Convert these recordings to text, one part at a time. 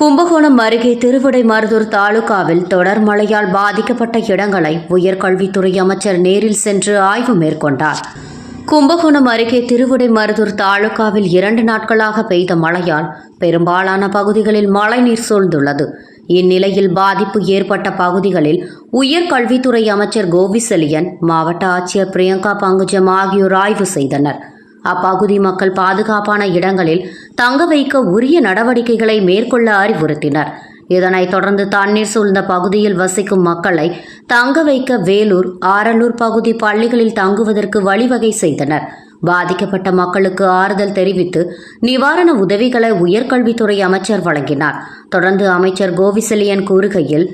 கும்பகோணம் அருகே திருவிடைமருதூர் தாலுகாவில் தொடர் மழையால் பாதிக்கப்பட்ட இடங்களை உயர்கல்வித்துறை அமைச்சர் நேரில் சென்று ஆய்வு மேற்கொண்டார். கும்பகோணம் அருகே திருவிடைமருதூர் தாலுகாவில் இரண்டு நாட்களாக பெய்த மழையால் பெரும்பாலான பகுதிகளில் மழைநீர் சூழ்ந்துள்ளது. இந்நிலையில் பாதிப்பு ஏற்பட்ட பகுதிகளில் உயர்கல்வித்துறை அமைச்சர் கோவிசெலியன் மாவட்ட ஆட்சியர் பிரியங்கா பங்குஜம் ஆகியோர் ஆய்வு செய்தனர். அப்பகுதி மக்கள் பாதுகாப்பான இடங்களில் தங்க வைக்க உரிய நடவடிக்கைகளை மேற்கொள்ள அறிவுறுத்தினர். இதனைத் தொடர்ந்து தண்ணீர் சூழ்ந்த பகுதியில் வசிக்கும் மக்களை தங்க வைக்க வேலூர் ஆரலூர் பகுதி பள்ளிகளில் தங்குவதற்கு வழிவகை செய்தனர். பாதிக்கப்பட்ட மக்களுக்கு ஆறுதல் தெரிவித்து நிவாரண உதவிகளை உயர்கல்வித்துறை அமைச்சர் வழங்கினார். தொடர்ந்து அமைச்சர் கோவிசலியன் கூறுகையில்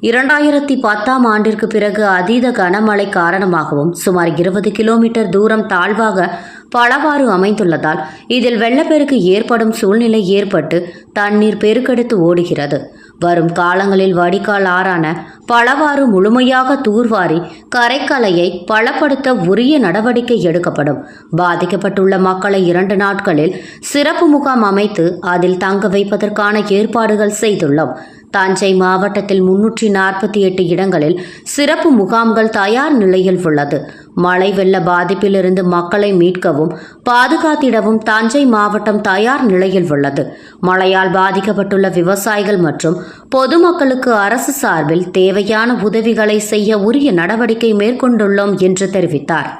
இரண்டாயிரத்தி பத்தாம் ஆண்டிற்கு பிறகு அதீத கனமழை காரணமாகவும் சுமார் இருபது கிலோமீட்டர் தூரம் தாழ்வாக பலவாறு அமைந்துள்ளதால் இதில் வெள்ளப்பெருக்கு ஏற்படும் சூழ்நிலை ஏற்பட்டு தண்ணீர் பெருக்கெடுத்து ஓடுகிறது. வரும் காலங்களில் வடிகால் ஆறான பலவாறு முழுமையாக தூர்வாரி கரைக்கலையை பலப்படுத்த உரிய நடவடிக்கை எடுக்கப்படும். பாதிக்கப்பட்டுள்ள மக்களை இரண்டு நாட்களில் சிறப்பு முகாம் அமைத்து அதில் தங்க வைப்பதற்கான ஏற்பாடுகள் செய்துள்ளோம். தஞ்சை மாவட்டத்தில் முன்னூற்றி நாற்பத்தி எட்டு இடங்களில் சிறப்பு முகாம்கள் தயார் நிலையில் உள்ளது. மழை வெள்ள பாதிப்பிலிருந்து மக்களை மீட்கவும் பாதுகாத்திடவும் தஞ்சை மாவட்டம் தயார் நிலையில் உள்ளது. மழையால் பாதிக்கப்பட்டுள்ள விவசாயிகள் மற்றும் பொதுமக்களுக்கு அரசு சார்பில் தேவையான உதவிகளை செய்ய உரிய நடவடிக்கை மேற்கொண்டுள்ளோம் என்று தெரிவித்தார்.